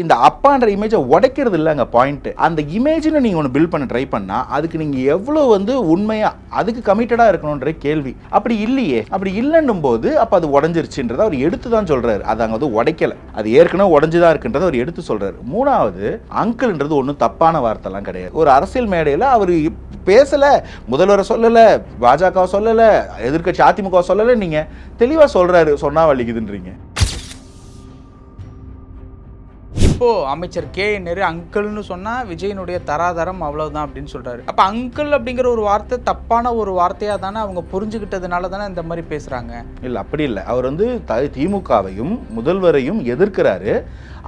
இந்த அப்பான்ற இமேஜை உடைக்கிறது இல்லைங்க பாயிண்ட்டு அந்த இமேஜில் நீங்கள் ஒன்று பில்ட் பண்ண ட்ரை பண்ணால் அதுக்கு நீங்கள் எவ்வளோ வந்து உண்மையாக அதுக்கு கமிட்டடாக இருக்கணுன்ற கேள்வி. அப்படி இல்லையே அப்படி இல்லைன்னும் போது அப்போ அது உடஞ்சிருச்சுன்றதை அவர் எடுத்து தான் சொல்கிறாரு அது அங்கே வந்து உடைக்கல. அது ஏற்கனவே உடஞ்சுதான் இருக்குன்றதை அவர் எடுத்து சொல்கிறாரு மூணாவது அங்கிள்ன்றது ஒன்றும் தப்பான வார்த்தைலாம் கிடையாது. ஒரு அரசியல் மேடையில் அவர் பேசலை முதல்வரை சொல்லலை பாஜக சொல்லலை எதிர்கட்சி அதிமுக சொல்லலை நீங்கள் தெளிவாக சொல்கிறாரு சொன்னா வலிக்குதுன்றீங்க. இப்போ அமைச்சர் கே நேரு அங்கிள்னு சொன்னா விஜயனுடைய தராதரம் அவ்வளவுதான் அப்படின்னு சொல்றாரு. அப்ப அங்கிள் அப்படிங்கிற ஒரு வார்த்தை தப்பான ஒரு வார்த்தையா தானே அவங்க புரிஞ்சுக்கிட்டதுனால தானே இந்த மாதிரி பேசுறாங்க? இல்லை அப்படி இல்லை. அவர் வந்து த திமுகவையும் முதல்வரையும் எதிர்க்கிறாரு.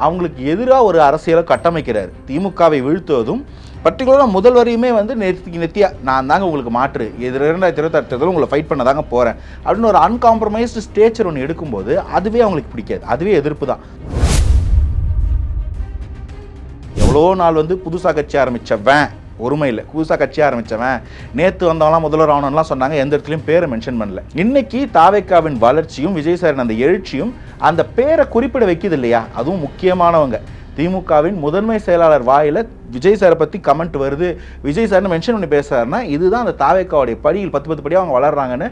அவங்களுக்கு எதிராக ஒரு அரசியலை கட்டமைக்கிறார். திமுகவை வீழ்த்துவதும் பர்டிகுலராக முதல்வரையுமே வந்து நெத்தி நெத்தியா நான் தாங்க உங்களுக்கு மாற்று. எதிர இரண்டாயிரத்தி இருபத்தாறு தேர்தலில் உங்களை ஃபைட் பண்ண தாங்க போகிறேன் அப்படின்னு ஒரு அன்காம்ப்ரமைஸ்டு ஸ்டேச்சர் ஒன்று எடுக்கும்போது அதுவே அவங்களுக்கு பிடிக்காது. அதுவே எதிர்ப்பு தான். இவ்வளோ நாள் வந்து புதுசாக கட்சி ஆரம்பித்தவன் ஒருமையில் புதுசாக கட்சி ஆரம்பித்தவன் நேற்று வந்தவங்களாம் முதல்வர் ஆகணும்லாம் சொன்னாங்க. எந்த இடத்துலையும் பேரை மென்ஷன் பண்ணல. இன்னைக்கு தாவேக்காவின் வளர்ச்சியும் விஜய் சாரின் அந்த எழுச்சியும் அந்த பேரை குறிப்பிட வைக்கிது இல்லையா? அதுவும் முக்கியமானவங்க. திமுகவின் முதன்மை செயலாளர் வாயில் விஜய் சாரை பற்றி கமெண்ட் வருது. விஜய் சார்னு மென்ஷன் பண்ணி பேசுறாருன்னா இதுதான் அந்த தாவேக்காவுடைய படியில் பத்து பத்து படியாக அவங்க வளர்றாங்கன்னு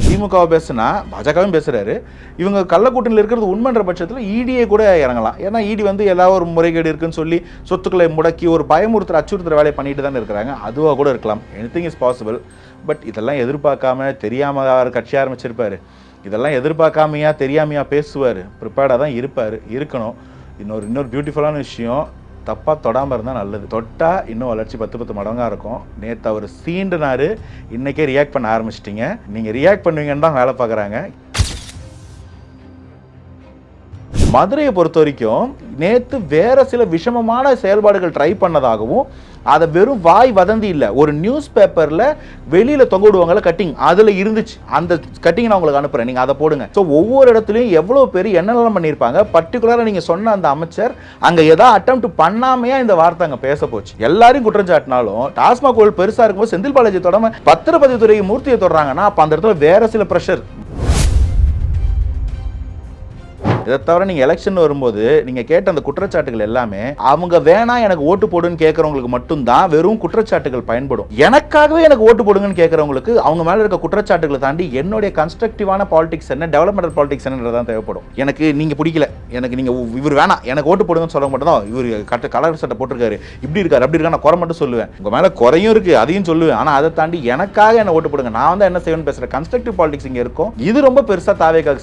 திமுகவை பேசுனா பாஜகவும் பேசுகிறாரு இவங்க கள்ளக்கூட்டணியில் இருக்கிறது உண்மைன்ற பட்சத்தில் இடியை கூட இறங்கலாம். ஏன்னா இடி வந்து ஏதாவது ஒரு முறைகேடு இருக்குன்னு சொல்லி சொத்துக்களை முடக்கி ஒரு பயமுறுத்துற அச்சுறுத்துற வேலையை பண்ணிட்டு தானே இருக்கிறாங்க. அதுவாக கூட இருக்கலாம். எனிதிங் இஸ் பாசிபிள் பட் இதெல்லாம் எதிர்பார்க்காம தெரியாமல் அவர் கட்சி ஆரம்பிச்சிருப்பார். இதெல்லாம் எதிர்பார்க்காமையா தெரியாமையா பேசுவார். ப்ரிப்பேர்டாக தான் இருப்பார். இருக்கணும். இன்னொரு இன்னொரு பியூட்டிஃபுல்லான விஷயம் தப்பாக தொடாமல் இருந்தால் நல்லது. தொட்டால் இன்னும் வளர்ச்சி பத்து பத்து மடங்காக இருக்கும். நேற்று அவர் சீண்டுனாரு. இன்றைக்கே ரியாக்ட் பண்ண ஆரம்பிச்சிட்டிங்க. நீங்கள் ரியாக்ட் பண்ணுவீங்கன்னு தான் வேலை பார்க்குறாங்க. மதுரையை பொறுத்த வரைக்கும் நேற்று வேற சில விஷமமான செயல்பாடுகள் ட்ரை பண்ணதாகவும் அதை வெறும் வாய் வதந்தி இல்லை. ஒரு நியூஸ் பேப்பரில் வெளியில் தொங்க விடுவாங்கல்ல கட்டிங் அதில் இருந்துச்சு. அந்த கட்டிங் நான் உங்களுக்கு அனுப்புகிறேன் நீங்கள் அதை போடுங்க. ஸோ ஒவ்வொரு இடத்துலையும் எவ்வளோ பேர் என்னெல்லாம் பண்ணியிருப்பாங்க? பர்டிகுலராக நீங்கள் சொன்ன அந்த அமைச்சர் அங்கே எதாவது அட்டம் பண்ணாமையா இந்த வார்த்தை அங்கே பேச போச்சு. எல்லாரையும் குற்றம் சாட்டினாலும் டாஸ்மாக் கோல் பெருசாக இருக்கும்போது செந்தில் பாலாஜி பத்திரபதி பத்திரப்பதிவுத்துறை மூர்த்தியை தொடுறாங்கன்னா அப்போ அந்த இடத்துல வேற சில ப்ரெஷர் இதை தவிர நீங்கள் எலெக்ஷன் வரும்போது நீங்கள் கேட்ட அந்த குற்றச்சாட்டுகள் எல்லாமே அவங்க வேணா எனக்கு ஓட்டு போடுன்னு கேட்குறவங்களுக்கு மட்டும்தான் வெறும் குற்றச்சாட்டுகள் பயன்படும். எனக்காகவே எனக்கு ஓட்டு போடுங்கன்னு கேட்குறவங்களுக்கு அவங்க மேலே இருக்க குற்றச்சாட்டுகளை தாண்டி என்னுடைய கன்ஸ்ட்ரக்டிவான பாலிடிக்ஸ் என்ன டெவலப்மெண்டல் பாலிடிக்ஸ் என்னன்றதான் தேவைப்படும். எனக்கு நீங்கள் பிடிக்கல. எனக்கு நீங்கள் இவர் வேணாம். எனக்கு ஓட்டு போடுங்கன்னு சொல்ல மட்டும் தான் இவர் கட்ட கலர் சட்டை போட்டிருக்காரு. இப்படி இருக்காரு அப்படி இருக்கா நான் குறை மட்டும் சொல்லுவேன். உங்கள் மேலே குறையும் இருக்குது அதையும் சொல்லுவேன். ஆனால் அதை தாண்டி எனக்காக என்ன ஓட்டு போடுங்க. நான் வந்து என்ன செய்வேன்னு பேசுகிறேன் கன்ஸ்ட்ரக்டிவ் பாலிடிக்ஸ் இங்கே இருக்கும். இது ரொம்ப பெருசாக தாவேக்காக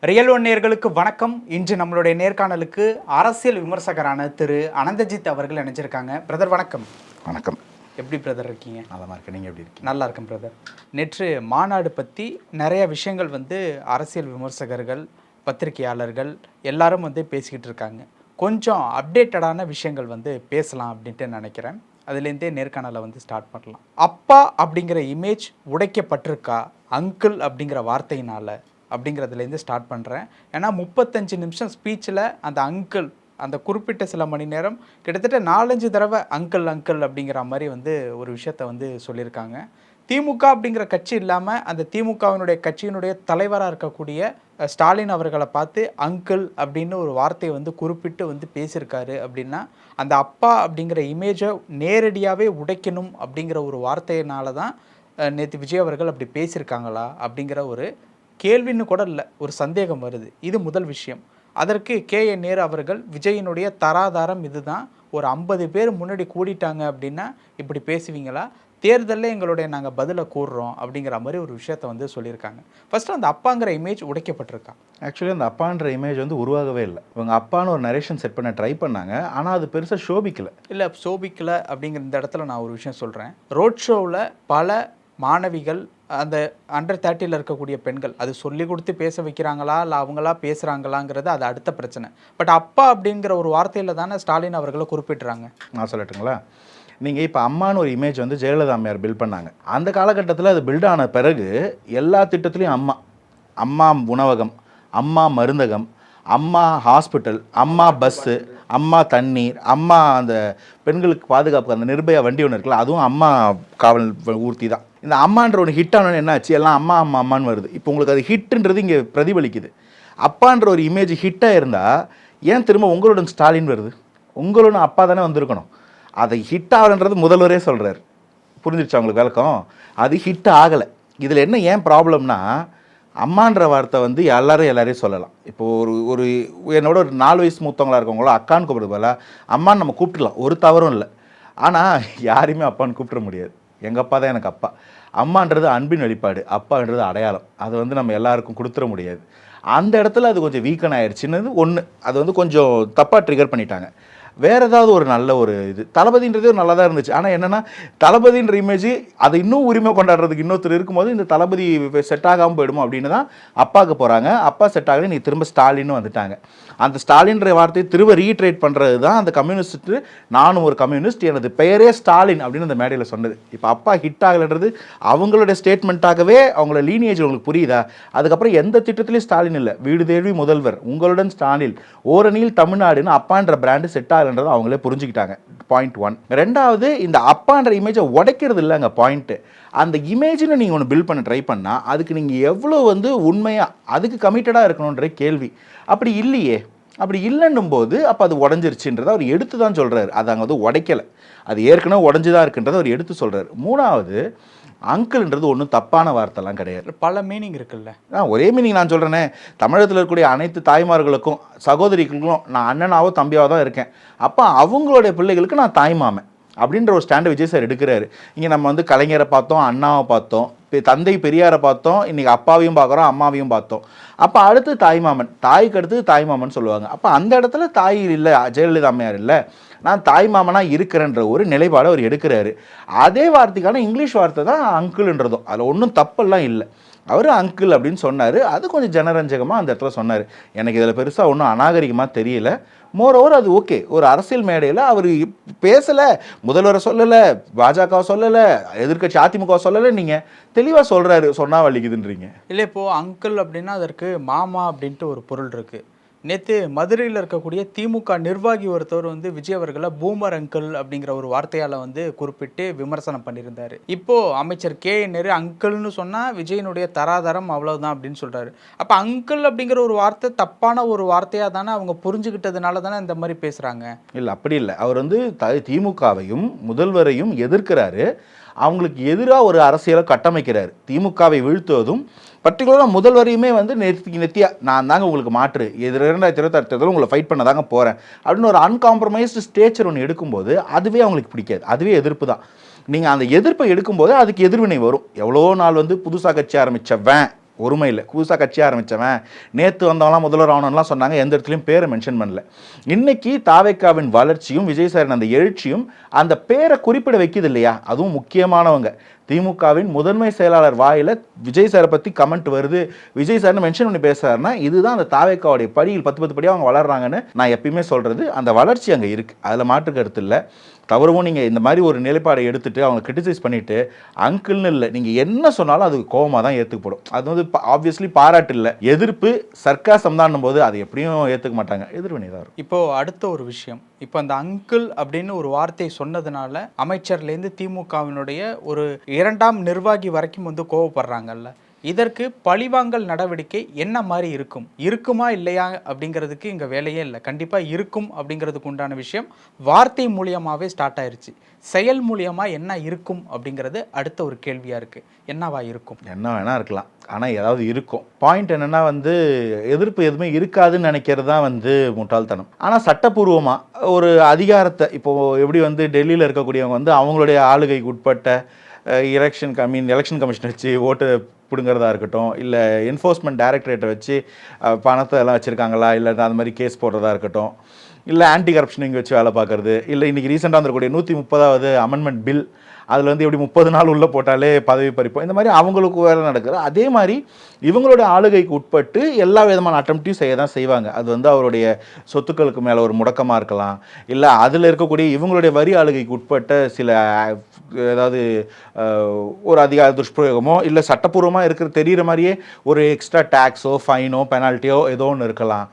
ரியல் ஒன் நேர்களுக்கு வணக்கம். இன்று நம்மளுடைய நேர்காணலுக்கு அரசியல் விமர்சகரான திரு அனந்தஜித் அவர்கள் இணைஞ்சிருக்காங்க. பிரதர் வணக்கம். வணக்கம். எப்படி பிரதர் இருக்கீங்க? நலமா இருக்கு நீங்கள் எப்படி இருக்கீங்க? நல்லா இருக்கும் பிரதர். நேற்று மாநாடு பற்றி நிறைய விஷயங்கள் வந்து அரசியல் விமர்சகர்கள் பத்திரிகையாளர்கள் எல்லாரும் வந்து பேசிக்கிட்டு இருக்காங்க. கொஞ்சம் அப்டேட்டடான விஷயங்கள் வந்து பேசலாம் அப்படின்ட்டு நினைக்கிறேன். அதுலேருந்தே நேர்காணலை வந்து ஸ்டார்ட் பண்ணலாம். அப்பா அப்படிங்கிற இமேஜ் உடைக்கப்பட்டிருக்கா? அங்கிள் அப்படிங்கிற வார்த்தையினால் அப்படிங்கிறதுலேருந்து ஸ்டார்ட் பண்ணுறேன் ஏன்னா முப்பத்தஞ்சு நிமிஷம் ஸ்பீச்சில் அந்த அங்கிள் அந்த குறிப்பிட்ட சில மணி நேரம் கிட்டத்தட்ட நாலஞ்சு தடவை அங்கிள் அங்கிள் அப்படிங்கிற மாதிரி வந்து ஒரு விஷயத்த வந்து சொல்லியிருக்காங்க. திமுக அப்படிங்கிற கட்சி இல்லாமல் அந்த திமுகவினுடைய கட்சியினுடைய தலைவராக இருக்கக்கூடிய ஸ்டாலின் அவர்களை பார்த்து அங்கிள் அப்படின்னு ஒரு வார்த்தையை வந்து குறிப்பிட்டு வந்து பேசியிருக்காரு அப்படின்னா அந்த அப்பா அப்படிங்கிற இமேஜை நேரடியாகவே உடைக்கணும் அப்படிங்கிற ஒரு வார்த்தையினால தான் நேற்று விஜய் அவர்கள் அப்படி பேசியிருக்காங்களா அப்படிங்கிற ஒரு கேள்வின்னு கூட இல்லை ஒரு சந்தேகம் வருது. இது முதல் விஷயம். அதற்கு கே. என். நேரு அவர்கள் விஜயினுடைய தராதாரம் இதுதான். ஒரு ஐம்பது பேர் முன்னாடி கூடிட்டாங்க அப்படின்னா இப்படி பேசுவீங்களா? தேர்தலில் எங்களுடைய நாங்கள் பதிலை கூறுறோம் அப்படிங்கிற மாதிரி ஒரு விஷயத்த வந்து சொல்லியிருக்காங்க. ஃபர்ஸ்ட் அந்த அப்பாங்கிற இமேஜ் உடைக்கப்பட்டிருக்கா? ஆக்சுவலி அந்த அப்பான்ற இமேஜ் வந்து உருவாகவே இல்லை. இவங்க அப்பான்னு ஒரு நரேஷன் செட் பண்ண ட்ரை பண்ணாங்க. ஆனால் அது பெருசாக ஷோபிக்கல இல்லை சோபிக்கல அப்படிங்கிற இந்த இடத்துல நான் ஒரு விஷயம் சொல்கிறேன் ரோட் ஷோவில் பல மாணவிகள் அந்த அண்டர் தேர்ட்டியில் இருக்கக்கூடிய பெண்கள் அது சொல்லி கொடுத்து பேச வைக்கிறாங்களா இல்லை அவங்களா பேசுகிறாங்களாங்கிறது அது அடுத்த பிரச்சனை. பட் அப்பா அப்படிங்கிற ஒரு வார்த்தையில் தானே ஸ்டாலின் அவர்களை குறிப்பிட்றாங்க. நான் சொல்லட்டுங்களா? நீங்கள் இப்போ அம்மான்னு ஒரு இமேஜ் வந்து ஜெயலலிதா அம்மையார் பில்ட் பண்ணாங்க. அந்த காலகட்டத்தில் அது பில்ட் ஆன பிறகு எல்லா திட்டத்துலேயும் அம்மா அம்மா உணவகம் அம்மா மருந்தகம் அம்மா ஹாஸ்பிட்டல் அம்மா பஸ்ஸு அம்மா தண்ணீர் அம்மா அந்த பெண்களுக்கு பாதுகாப்பு அந்த நிர்பயா வண்டி ஒன்று இருக்குல்ல அதுவும் அம்மா காவல் ஊர்த்தி தான். இந்த அம்மான்ற ஒன்று ஹிட் ஆனோன்னு என்ன ஆச்சு? எல்லாம் அம்மா அம்மா அம்மான்னு வருது. இப்போ உங்களுக்கு அது ஹிட்டுன்றது இங்கே பிரதிபலிக்குது. அப்பான்ற ஒரு இமேஜ் ஹிட்டாக இருந்தால் ஏன் திரும்ப உங்களுடன் ஸ்டாலின் வருது? உங்களுடன் அப்பா தானே வந்திருக்கணும். அதை ஹிட் ஆகலன்றது முதல்வரே சொல்கிறார் புரிஞ்சிருச்சா உங்களுக்கு விளக்கம்? அது ஹிட் ஆகலை. இதில் என்ன ஏன் ப்ராப்ளம்னா அம்மான்ற வார்த்தை வந்து எல்லாரும் எல்லாரையும் சொல்லலாம். இப்போ ஒரு ஒரு என்னோட ஒரு நாலு வயசு மூத்தவங்களாக இருக்கவங்களோ அக்கான்னு கூப்பிடுறது போல அம்மான்னு நம்ம கூப்பிட்டுலாம் ஒரு தவறும் இல்லை. ஆனால் யாரையுமே அப்பான்னு கூப்பிட முடியாது. எங்கள் அப்பா தான் எனக்கு அப்பா. அம்மான்றது அன்பின் வெளிப்பாடு அப்பான்றது அடையாளம். அது வந்து நம்ம எல்லாருக்கும் கொடுத்துட முடியாது. அந்த இடத்துல அது கொஞ்சம் வீக்கன் ஆயிடுச்சுன்னு ஒன்று அது வந்து கொஞ்சம் தப்பாக ட்ரிகர் பண்ணிட்டாங்க. வேறு ஏதாவது ஒரு நல்ல ஒரு இது. தளபதின்றதே ஒரு நல்லா தான் இருந்துச்சு. ஆனால் என்னென்னா தளபதின்ற இமேஜ் அதை இன்னும் உரிமை கொண்டாடுறதுக்கு இன்னொருத்தர் இருக்கும்போது இந்த தளபதி செட் ஆகாமல் போயிடுமோ அப்படின்னு தான் அப்பாவுக்கு போகிறாங்க அப்பா செட் ஆகலை நீ திரும்ப ஸ்டாலின்னு வந்துட்டாங்க. அந்த ஸ்டாலின்ற வார்த்தையை திரும்ப ரீட்ரேட் பண்ணுறது தான் அந்த கம்யூனிஸ்ட்டு நானும் ஒரு கம்யூனிஸ்ட் எனது பெயரே ஸ்டாலின் அப்படின்னு அந்த மேடையில் சொன்னது. இப்போ அப்பா ஹிட் ஆகலைன்றது அவங்களுடைய ஸ்டேட்மெண்ட்டாகவே அவங்களோட லீனியேஜ் உங்களுக்கு புரியுதா? அதுக்கப்புறம் எந்த திட்டத்திலையும் ஸ்டாலின் இல்லை. வீடு தேடி முதல்வர் உங்களுடன் ஸ்டாலின். ஓரணியில் தமிழ்நாடுன்னு அப்பான்ற பிராண்டு செட் ஆகலைன்றதை அவங்களே புரிஞ்சுக்கிட்டாங்க. பாயிண்ட் ஒன் ரெண்டாவது இந்த அப்பான்ற இமேஜை உடைக்கிறது இல்லைங்க பாயிண்ட்டு அந்த இமேஜில் நீங்கள் ஒன்று பில்ட் பண்ண ட்ரை பண்ணால் அதுக்கு நீங்கள் எவ்வளோ வந்து உண்மையாக அதுக்கு கமிட்டடாக இருக்கணுன்ற கேள்வி. அப்படி இல்லையே. அப்படி இல்லைன்னும் போது அப்போ அது உடஞ்சிருச்சுன்றதை அவர் எடுத்து தான் சொல்கிறாரு அது அங்கே வந்து உடைக்கலை. அது ஏற்கனவே உடஞ்சி தான் இருக்குன்றதை அவர் எடுத்து சொல்கிறார் மூணாவது அங்கிள்ன்றது ஒன்றும் தப்பான வார்த்தைலாம் கிடையாது. பல மீனிங் இருக்குல்ல. ஆ ஒரே மீனிங் நான் சொல்கிறேனே தமிழகத்தில் இருக்கக்கூடிய அனைத்து தாய்மார்களுக்கும் சகோதரிகளுக்கும் நான் அண்ணனாவோ தம்பியாவோ தான் இருக்கேன். அப்போ அவங்களுடைய பிள்ளைகளுக்கு நான் தாய்மாமன் அப்படின்ற ஒரு ஸ்டாண்டை விஜய் சார் எடுக்கிறாரு. இங்கே நம்ம வந்து கலைஞரை பார்த்தோம் அண்ணாவை பார்த்தோம் தந்தை பெரியாரை பார்த்தோம் இன்னைக்கு அப்பாவையும் பார்க்குறோம் அம்மாவையும் பார்த்தோம். அப்போ அடுத்து தாய்மாமன் தாய்க்கு அடுத்து தாய்மாமன் சொல்லுவாங்க. அப்போ அந்த இடத்துல தாய் இல்லை ஜெயலலிதா அம்மையார் இல்லை. நான் தாய் மாமனாக இருக்கிறேன்ற ஒரு நிலைப்பாடு அவர் எடுக்கிறாரு. அதே வார்த்தைக்கான இங்கிலீஷ் வார்த்தை தான் அங்கிள்ன்றதும். அதில் ஒன்றும் தப்பெல்லாம் இல்லை. அவர் அங்கிள் அப்படின்னு சொன்னார். அது கொஞ்சம் ஜனரஞ்சகமாக அந்த இடத்துல சொன்னார். எனக்கு இதில் பெருசாக ஒன்றும் அநாகரிகமாக தெரியல. மோரோவர் அது ஓகே ஒரு அரசியல் மேடையில் அவர் பேசலை. முதல்வரை சொல்லலை. பாஜகவை சொல்லலை. எதிர்க்கட்சி அதிமுக சொல்லலை நீங்கள் தெளிவாக சொல்கிறாரு சொன்னா வலிக்குதுன்றீங்க. இல்லை இப்போது அங்கிள் அப்படின்னா அதற்கு மாமா அப்படின்ட்டு ஒரு பொருள் இருக்குது நேற்று மதுரையில் இருக்கக்கூடிய திமுக நிர்வாகி ஒருத்தவர் வந்து விஜய் அவர்களை பூமர் அங்கிள் அப்படிங்கிற ஒரு வார்த்தையால் வந்து குறிப்பிட்டு விமர்சனம் பண்ணியிருந்தார். இப்போது அமைச்சர் கே நேரு அங்கிள்னு சொன்னால் விஜயனுடைய தராதரம் அவ்வளவுதான் அப்படின்னு சொல்கிறாரு அப்போ அங்கிள் அப்படிங்கிற ஒரு வார்த்தை தப்பான ஒரு வார்த்தையாக தானே அவங்க புரிஞ்சுக்கிட்டதுனால தானே இந்த மாதிரி பேசுகிறாங்க இல்லை அப்படி இல்லை. அவர் வந்து த திமுகவையும் முதல்வரையும் எதிர்க்கிறாரு. அவங்களுக்கு எதிராக ஒரு அரசியலை கட்டமைக்கிறார். திமுகவை வீழ்த்துவதும் பர்டிகுலராக முதல் வரையுமே வந்து நெத்தி நெத்தியா நான் தாங்க உங்களுக்கு மாற்று. எதிர இரண்டாயிரத்தி இருபத்தாறு தேர்தலும் உங்களை ஃபைட் பண்ண தாங்க போகிறேன் அப்படின்னு ஒரு அன்காம்ப்ரமைஸ்டு ஸ்டேச்சர் ஒன்று எடுக்கும்போது அதுவே அவங்களுக்கு பிடிக்காது. அதுவே எதிர்ப்பு தான். நீங்கள் அந்த எதிர்ப்பை எடுக்கும்போது அதுக்கு எதிர்வினை வரும். எவ்வளோ நாள் வந்து புதுசாக கட்சி ஆரம்பித்தவன் ஒருமையில் புதுசாக கட்சி ஆரம்பித்தவன் நேற்று வந்தவங்களாம் முதல்வர் ஆகணும்லாம் சொன்னாங்க. எந்த இடத்துலையும் பேரை மென்ஷன் பண்ணல. இன்னைக்கு தாவேக்காவின் வளர்ச்சியும் விஜய் சாரின் அந்த எழுச்சியும் அந்த பேரை குறிப்பிட வைக்கிது இல்லையா? அதுவும் முக்கியமானவங்க. திமுகவின் முதன்மை செயலாளர் வாயில் விஜய் சாரை பற்றி கமெண்ட் வருது. விஜய் சார்னு மென்ஷன் பண்ணி பேசுறாருன்னா இதுதான் அந்த தாவேக்காவுடைய படியில் பத்து பத்து படியாக அவங்க வளர்றாங்கன்னு நான் எப்பயுமே சொல்கிறது அந்த வளர்ச்சி அங்கே இருக்குது அதில் மாற்று கருத்து இல்லை. தவறவும் நீங்கள் இந்த மாதிரி ஒரு நிலைப்பாடை எடுத்துகிட்டு அவங்க கிரிட்டிசைஸ் பண்ணிவிட்டு அங்கிள்னு இல்லை நீங்கள் என்ன சொன்னாலும் அது கோவமாக தான் ஏற்றுக்கப்படும் அது வந்து ஆப்வியஸ்லி பாராட்டு இல்லை. எதிர்ப்பு சர்க்காசம் தான் போது அதை எப்படியும் ஏற்றுக்க மாட்டாங்க. எதிர்வினை தான் இருக்கும் அடுத்த ஒரு விஷயம். இப்போ அந்த அங்கிள் அப்படின்னு ஒரு வார்த்தையை சொன்னதுனால அமைச்சர்லேருந்து திமுகவினுடைய ஒரு இரண்டாம் நிர்வாகி வரைக்கும் வந்து கோவப்படுறாங்கல்ல. இதற்கு பழிவாங்கல் நடவடிக்கை என்ன மாதிரி இருக்கும்? இருக்குமா இல்லையா அப்படிங்கிறதுக்கு இங்கே வேலையே இல்லை. கண்டிப்பாக இருக்கும் அப்படிங்கிறதுக்கு உண்டான விஷயம் வார்த்தை மூலியமாகவே ஸ்டார்ட் ஆயிருச்சு. செயல் மூலியமாக என்ன இருக்கும் அப்படிங்கிறது அடுத்த ஒரு கேள்வியாக இருக்குது என்னவா இருக்கும்? என்ன வேணா இருக்கலாம். ஆனால் ஏதாவது இருக்கும். பாயிண்ட் என்னென்னா வந்து எதிர்ப்பு எதுவுமே இருக்காதுன்னு நினைக்கிறது தான் வந்து முட்டாள்தனம். ஆனால் சட்டப்பூர்வமாக ஒரு அதிகாரத்தை இப்போது எப்படி வந்து டெல்லியில் இருக்கக்கூடியவங்க வந்து அவங்களுடைய ஆளுகைக்கு உட்பட்ட எலெக்ஷன் கமீன் எலெக்ஷன் கமிஷன் வச்சு ஓட்டு பிடுங்கிறதா இருக்கட்டும் இல்லை என்ஃபோர்ஸ்மெண்ட் டைரக்டரேட்டை வச்சு பணத்தை எல்லாம் வச்சுருக்காங்களா இல்லை அந்த மாதிரி கேஸ் போடுறதா இருக்கட்டும் இல்லை ஆன்டி கரப்ஷன் இங்கே வச்சு வேலை பார்க்குறது இல்லை இன்றைக்கி ரீசெண்டாக வந்துருக்கூடிய நூற்றி முப்பதாவது அமெண்ட்மெண்ட் பில் அதில் வந்து எப்படி முப்பது நாள் உள்ளே போட்டாலே பதவி பறிப்போம். இந்த மாதிரி அவங்களுக்கு வேலை நடக்குது அதே மாதிரி இவங்களுடைய ஆளுகைக்கு உட்பட்டு எல்லா விதமான அட்டம்ப்டையும் செய்ய தான் செய்வாங்க. அது வந்து அவருடைய சொத்துக்களுக்கு மேலே ஒரு முடக்கமாக இருக்கலாம். இல்லை அதில் இருக்கக்கூடிய இவங்களுடைய வரி ஆளுகைக்கு உட்பட்ட சில ஏதாவது ஒரு அதிகார துஷ்பிரயோகமோ இல்லை சட்டப்பூர்வமாக இருக்கிற தெரிகிற மாதிரியே ஒரு எக்ஸ்ட்ரா டேக்ஸோ ஃபைனோ பெனால்ட்டியோ ஏதோ ஒன்று இருக்கலாம்.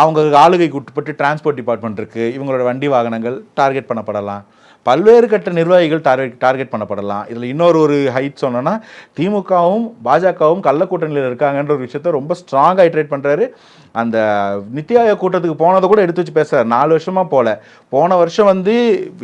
அவங்க ஆளுகைக்கு உட்பட்டு டிரான்ஸ்போர்ட் டிபார்ட்மெண்ட் இருக்குது இவங்களோட வண்டி வாகனங்கள் டார்கெட் பண்ணப்படலாம். பல்வேறு கட்ட நிர்வாகிகள் டார்கெட் டார்கெட் பண்ணப்படலாம். இதில் இன்னொரு ஒரு ஹைட் சொன்னோன்னா திமுகவும் பாஜகவும் கள்ள கூட்டணியில் இருக்காங்கன்ற ஒரு விஷயத்த ரொம்ப ஸ்ட்ராங்காக ஹைட்ரேட் பண்ணுறாரு அந்த நித்தி ஆயோக் கூட்டத்துக்கு போனதை கூட எடுத்து வச்சு பேசுகிறார் நாலு வருஷமாக போகல போன வருஷம் வந்து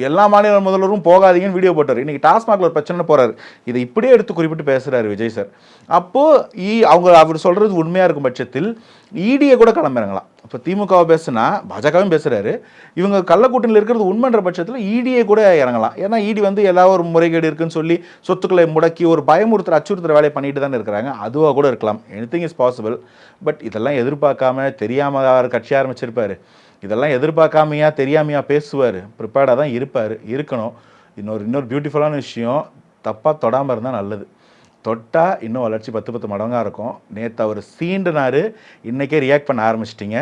எல்லா மாநில முதல்வரும் போகாதீங்கன்னு வீடியோ போட்டார். இன்றைக்கி டாஸ்மாகில் ஒரு பிரச்சனை போகிறார் இதை இப்படியே எடுத்து குறிப்பிட்டு பேசுகிறாரு விஜய் சார். அப்போது இ அவங்க அவர் சொல்கிறது உண்மையாக இருக்கும் பட்சத்தில் ஈடியை கூட கிளம்புறாங்களாம் இப்போ திமுகவை பேசுனா பாஜகவும் பேசுகிறாரு இவங்க கள்ளக்கூட்டணியில் இருக்கிறது உண்மைன்ற பட்சத்தில் ஈடியை கூட இறங்கலாம். ஏன்னா ஈடி வந்து ஏதாவது ஒரு முறைகேடு இருக்குன்னு சொல்லி சொத்துக்களை முடக்கி ஒரு பயமுறுத்துற அச்சுறுத்துற வேலையை பண்ணிட்டு தானே இருக்கிறாங்க. அதுவாக கூட இருக்கலாம். எனிதிங் இஸ் பாசிபிள் பட் இதெல்லாம் எதிர்பார்க்காம தெரியாம அவர் கட்சி ஆரம்பிச்சிருப்பாரு. இதெல்லாம் எதிர்பார்க்காமையா தெரியாமையா பேசுவார். ப்ரிப்பேர்டாக தான் இருப்பார். இருக்கணும். இன்னொரு இன்னொரு பியூட்டிஃபுல்லான விஷயம் தப்பாக தொடாமல் இருந்தால் நல்லது. தொட்டால் இன்னும் வளர்ச்சி பத்து பத்து மடங்காக இருக்கும். நேற்று அவர் சீண்டுனாரு. இன்னைக்கே ரியாக்ட் பண்ண ஆரம்பிச்சிட்டிங்க.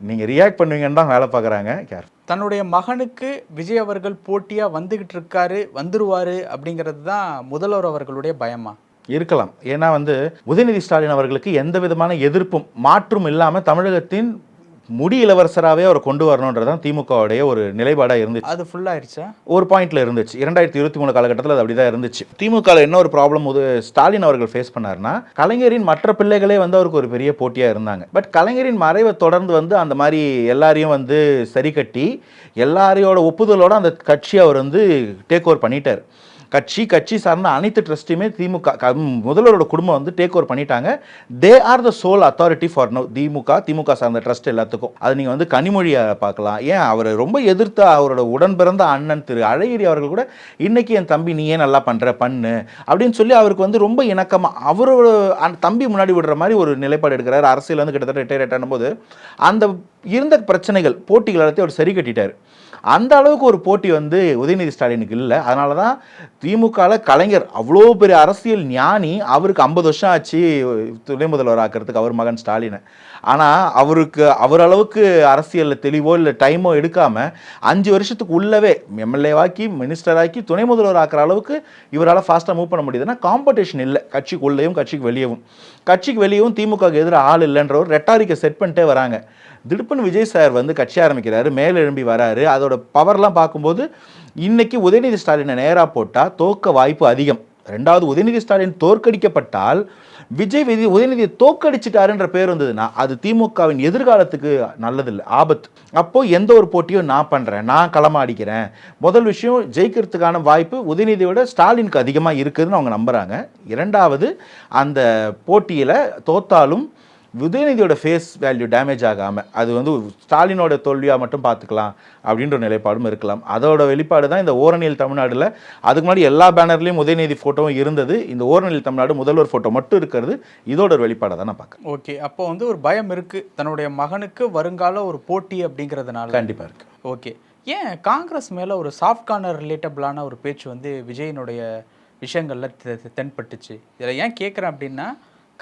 நீங்கள் ரியாக்ட் பண்ணுவீங்கன்னு தான் வேலை பார்க்குறாங்க. கேர் தன்னுடைய மகனுக்கு விஜய் அவர்கள் போட்டியாக வந்துக்கிட்டு இருக்காரு வந்துடுவார் அப்படிங்கிறது தான் முதல்வர் அவர்களுடைய பயமா? இருக்கலாம். ஏன்னா வந்து உதயநிதி ஸ்டாலின் அவர்களுக்கு எந்த விதமான எதிர்ப்பும் மாற்றும் இல்லாமல் தமிழகத்தின் முடி இளவரசராகவே அவர் கொண்டு வரணுன்றதான் திமுகவுடைய ஒரு நிலைப்பாடாக இருந்துச்சு. அது ஃபுல் ஆயிருச்சா? ஒரு பாயிண்ட்ல இருந்துச்சு. இரண்டாயிரத்தி இருபத்தி மூணு காலகட்டத்தில் அது அப்படிதான் இருந்துச்சு. திமுகவில் என்ன ஒரு ப்ராப்ளம் ஸ்டாலின் அவர்கள் ஃபேஸ் பண்ணாருன்னா கலைஞரின் மற்ற பிள்ளைகளே வந்து அவருக்கு ஒரு பெரிய போட்டியா இருந்தாங்க. பட் கலைஞரின் மறைவை தொடர்ந்து வந்து அந்த மாதிரி எல்லாரையும் வந்து சரி கட்டி எல்லாரையோட ஒப்புதலோட அந்த கட்சி அவர் வந்து டேக் ஓவர் பண்ணிட்டார். கட்சி கட்சி சார்ந்த அனைத்து ட்ரஸ்ட்டையுமே திமுக முதல்வரோட குடும்பம் வந்து டேக் ஓவர் பண்ணிட்டாங்க. They are the sole authority for no DMK DMK சார்ந்த ட்ரஸ்ட் எல்லாத்துக்கும். அது நீங்கள் வந்து கனிமொழியை பார்க்கலாம். ஏன்? அவரை ரொம்ப எதிர்த்த அவரோட உடன் பிறந்த அண்ணன் திரு அழகிரி அவர்கள் கூட இன்னைக்கு என் தம்பி நீ ஏன் நல்லா பண்ணுற பண்ணு அப்படின்னு சொல்லி அவருக்கு வந்து ரொம்ப இணக்கமாக அவரோட அந்த தம்பி முன்னாடி விடுற மாதிரி ஒரு நிலைப்பாடு எடுக்கிறார். அரசியல் வந்து கிட்டத்தட்ட ரிட்டையர் ஆனும்போது அந்த இருந்த பிரச்சனைகள் போட்டிகள் எல்லாத்தையும் அவர் சரி கட்டிட்டார். அந்த அளவுக்கு ஒரு போட்டி வந்து உதயநிதி ஸ்டாலினுக்கு இல்லை. அதனால தான் திமுகவில் கலைஞர் அவ்வளோ பெரிய அரசியல் ஞானி அவருக்கு ஐம்பது வருஷம் ஆச்சு துணை முதல்வர் ஆக்கிறதுக்கு அவர் மகன் ஸ்டாலினை. ஆனால் அவருக்கு அவர் அளவுக்கு அரசியலில் தெளிவோ இல்லை டைமோ எடுக்காமல் அஞ்சு வருஷத்துக்கு உள்ளவே எம்எல்ஏவாக்கி மினிஸ்டராக்கி துணை முதல்வர் ஆக்குற அளவுக்கு இவரால் ஃபாஸ்ட்டாக மூவ் பண்ண முடியுதுன்னா காம்படிஷன் இல்லை. கட்சிக்கு உள்ளேயும் கட்சிக்கு வெளியவும். கட்சிக்கு வெளியவும் திமுகவுக்கு எதிராக ஆள் இல்லைன்ற ஒரு ரெட்டாரிக்கை செட் பண்ணிட்டே வராங்க. திடுப்புன்னு விஜய் சார் வந்து கட்சி ஆரம்பிக்கிறாரு மேலெழும்பி வராரு. அதோட பவர்லாம் பார்க்கும்போது இன்றைக்கி உதயநிதி ஸ்டாலினை நேராக போட்டால் தோக்க வாய்ப்பு அதிகம். ரெண்டாவது உதயநிதி ஸ்டாலின் தோற்கடிக்கப்பட்டால் விஜய் விதி உதயநிதியை தோற்கடிச்சிட்டாருன்ற பேர் வந்ததுன்னா அது திமுகவின் எதிர்காலத்துக்கு நல்லதில்லை. ஆபத்து. அப்போ எந்த ஒரு போட்டியும் நான் பண்ணுறேன் நான் களமாடிக்கிறேன் முதல் விஷயம் ஜெயிக்கிறதுக்கான வாய்ப்பு உதயநிதியோட ஸ்டாலினுக்கு அதிகமாக இருக்குதுன்னு அவங்க நம்புகிறாங்க இரண்டாவது அந்த போட்டியில் தோத்தாலும் உதயநிதியோட ஃபேஸ் வேல்யூ டேமேஜ் ஆகாமல் அது வந்து ஸ்டாலினோட தோல்வியாக மட்டும் பார்த்துக்கலாம் அப்படின்ற நிலைப்பாடும் இருக்கலாம். அதோட வெளிப்பாடு தான் இந்த ஓரணியில் தமிழ்நாடுல. அதுக்கு முன்னாடி எல்லா பேனர்லேயும் உதயநிதி ஃபோட்டோவும் இருந்தது. இந்த ஓரணியில் தமிழ்நாடு முதல்வர் ஃபோட்டோ மட்டும் இருக்கிறது. இதோட ஒரு வெளிப்பாடை தான் நான் பார்க்குறேன். ஓகே. அப்போ வந்து ஒரு பயம் இருக்கு. தன்னுடைய மகனுக்கு வருங்கால ஒரு போட்டி அப்படிங்கிறதுனால. கண்டிப்பாக இருக்கு. ஓகே. ஏன் காங்கிரஸ் மேலே ஒரு சாஃப்ட் கார்னர் ரிலேட்டபிளான ஒரு பேச்சு வந்து விஜயனுடைய விஷயங்களில் தென்பட்டுச்சு? இதில் ஏன் கேட்குறேன் அப்படின்னா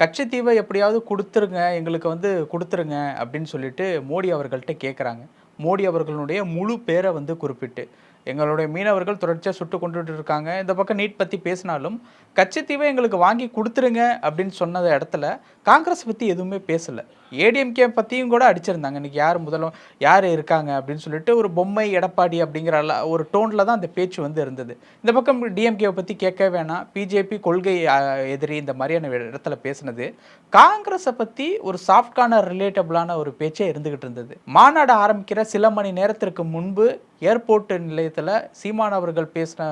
கச்சத்தீவை எப்படியாவது கொடுத்துருங்க எங்களுக்கு வந்து கொடுத்துருங்க அப்படின்னு சொல்லிட்டு மோடி அவர்கள்ட்ட கேட்குறாங்க மோடி அவர்களுடைய முழு பேரை வந்து குறிப்பிட்டு. எங்களுடைய மீனவர்கள் தொடர்ச்சியாக சுட்டு கொண்டுட்டு இருக்காங்க. இந்த பக்கம் நீட் பற்றி பேசினாலும் கட்சித்தீவை எங்களுக்கு வாங்கி கொடுத்துருங்க அப்படின்னு சொன்னத இடத்துல காங்கிரஸ் பற்றி எதுவுமே பேசலை. ஏடிஎம்கே பற்றியும் கூட அடிச்சிருந்தாங்க. இன்னைக்கு யார் முதல்வர் யார் இருக்காங்க அப்படின்னு சொல்லிட்டு ஒரு பொம்மை எடப்பாடி அப்படிங்கிற ஒரு டோனில் தான் அந்த பேச்சு வந்து இருந்தது. இந்த பக்கம் டிஎம்கேவை பற்றி கேட்க வேணாம். பிஜேபி கொள்கை எதிரி இந்த மாதிரியான இடத்துல பேசினது. காங்கிரஸை பற்றி ஒரு சாஃப்டான கார்னர் ரிலேட்டபிளான ஒரு பேச்சே இருந்துக்கிட்டு இருந்தது. மாநாடு ஆரம்பிக்கிற சில மணி நேரத்திற்கு முன்பு ஏர்போர்ட் நிலையத்தில் சீமான் அவர்கள் பேசின